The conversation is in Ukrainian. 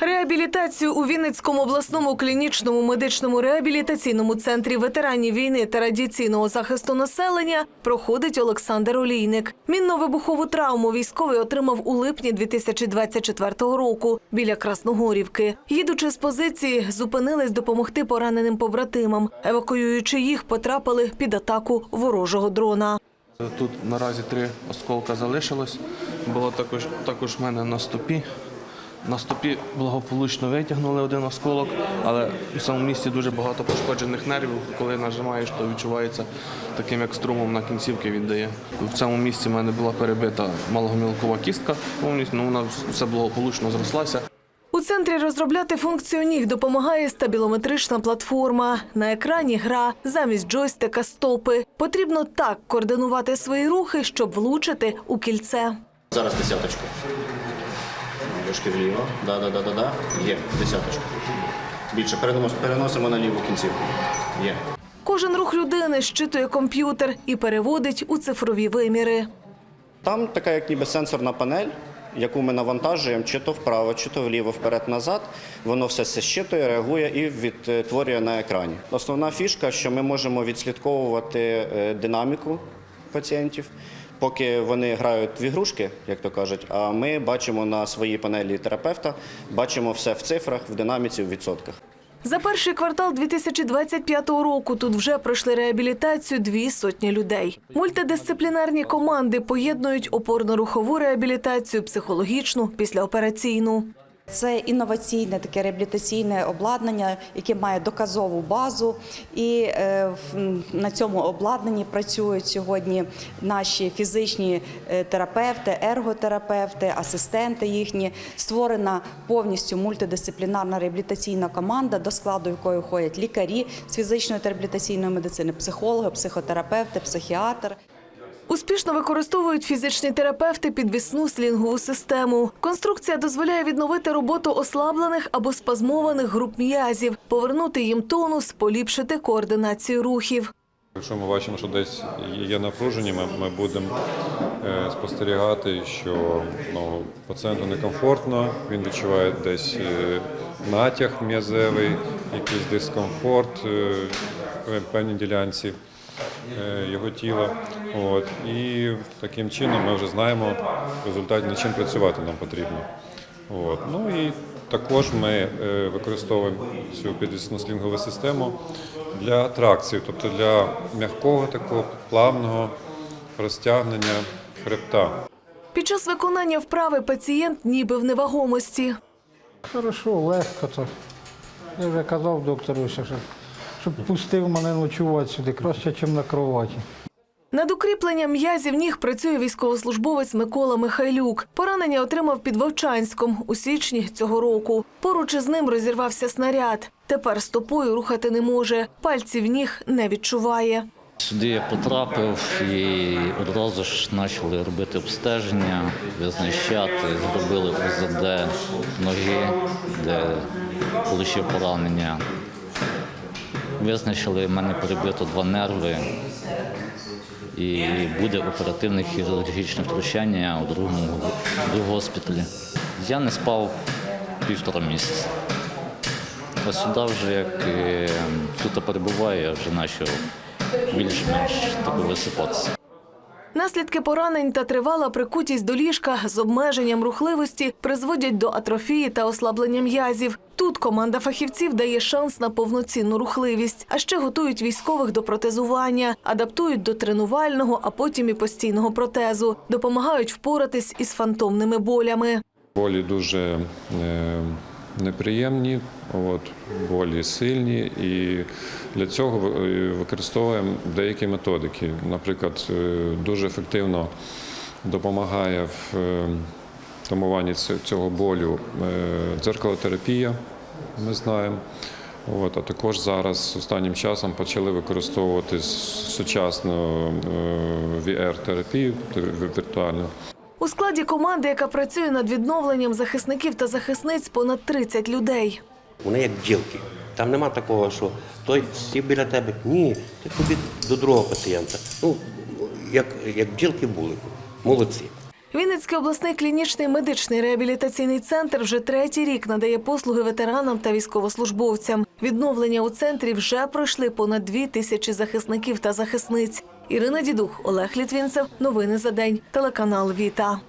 Реабілітацію у Вінницькому обласному клінічному медичному реабілітаційному центрі ветеранів війни та радіаційного захисту населення проходить Олександр Олійник. Мінно-вибухову травму військовий отримав у липні 2024 року біля Красногорівки. Їдучи з позиції, зупинились допомогти пораненим побратимам. Евакуюючи їх, потрапили під атаку ворожого дрона. Тут наразі три осколка залишилось. Було також, також в мене на стопі. На стопі благополучно витягнули один осколок, але в самому місці дуже багато пошкоджених нервів. Коли нажимаєш, то відчувається таким, як струмом на кінцівки віддає. В цьому місці в мене була перебита малогомілкова кістка повністю, ну вона все благополучно зрослася. У центрі розробляти функцію ніг допомагає стабілометрична платформа. На екрані гра замість джойстика стопи. Потрібно так координувати свої рухи, щоб влучити у кільце. Зараз десяточку. Трошки вліво. Да, да, да, да, да. Є, десяточку. Більше перенос, переносимо на ліву кінцівку. Є. Кожен рух людини щитує комп'ютер і переводить у цифрові виміри. Там така, як ніби сенсорна панель, яку ми навантажуємо чи то вправо, чи то вліво, вперед-назад. Воно все це щитує, реагує і відтворює на екрані. Основна фішка, що ми можемо відслідковувати е, динаміку пацієнтів. Поки вони грають в ігрушки, як то кажуть, а ми бачимо на своїй панелі терапевта, бачимо все в цифрах, в динаміці, в відсотках. За перший квартал 2025 року тут вже пройшли реабілітацію дві сотні людей. Мультидисциплінарні команди поєднують опорно-рухову реабілітацію, психологічну, післяопераційну. Це інноваційне таке реабілітаційне обладнання, яке має доказову базу, і е, на цьому обладнанні працюють сьогодні наші фізичні е, терапевти, ерготерапевти, асистенти їхні. Створена повністю мультидисциплінарна реабілітаційна команда, до складу якої входять лікарі з фізичної та реабілітаційної медицини, психологи, психотерапевти, психіатр. Успішно використовують фізичні терапевти підвісну слінгову систему. Конструкція дозволяє відновити роботу ослаблених або спазмованих груп м'язів, повернути їм тонус, поліпшити координацію рухів. Якщо ми бачимо, що десь є напруження, ми, ми будемо е, спостерігати, що ну, пацієнту некомфортно, він відчуває десь е, натяг м'язевий, якийсь дискомфорт е, в певній ділянці його тіла. От. І таким чином ми вже знаємо в результаті над чим працювати нам потрібно. От. Ну і також ми е, використовуємо цю підвісну слінгову систему для тракції, тобто для м'якого такого плавного розтягнення хребта. Під час виконання вправи пацієнт ніби в невагомості. Хорошо, легко так. Я вже казав доктору, що, щоб пустив мене ночувати сюди, краще, ніж на кроваті. Над укріпленням м'язів ніг працює військовослужбовець Микола Михайлюк. Поранення отримав під Вовчанськом у січні цього року. Поруч із ним розірвався снаряд. Тепер стопою рухати не може. Пальців ніг не відчуває. Сюди я потрапив і одразу ж почали робити обстеження, визначати, зробили УЗД ноги, де отримав поранення. Визначили, в мене перебито два нерви і буде оперативне хірургічне втручання у другому в госпіталі. Я не спав півтора місяця. А сюди вже як е, тут перебуваю, я вже почав більш-менш висипатися. Наслідки поранень та тривала прикутість до ліжка з обмеженням рухливості призводять до атрофії та ослаблення м'язів. Тут команда фахівців дає шанс на повноцінну рухливість, а ще готують військових до протезування, адаптують до тренувального, а потім і постійного протезу, допомагають впоратись із фантомними болями. Болі дуже е, неприємні, от, болі сильні, і для цього е, використовуємо деякі методики. Наприклад, е, дуже ефективно допомагає в е, тамуванні ц- цього болю дзеркалотерапія, ми знаємо. От, а також зараз останнім часом почали використовувати сучасну VR-терапію віртуальну. У складі команди, яка працює над відновленням захисників та захисниць, понад 30 людей. Вони як бджілки. Там нема такого, що той сів біля тебе. Ні, ти побіг до другого пацієнта. Ну, як, як бджілки в булику. Молодці. Вінницький обласний клінічний медичний реабілітаційний центр вже третій рік надає послуги ветеранам та військовослужбовцям. Відновлення у центрі вже пройшли понад дві тисячі захисників та захисниць. Ірина Дідух, Олег Літвінцев. Новини за день. Телеканал Віта.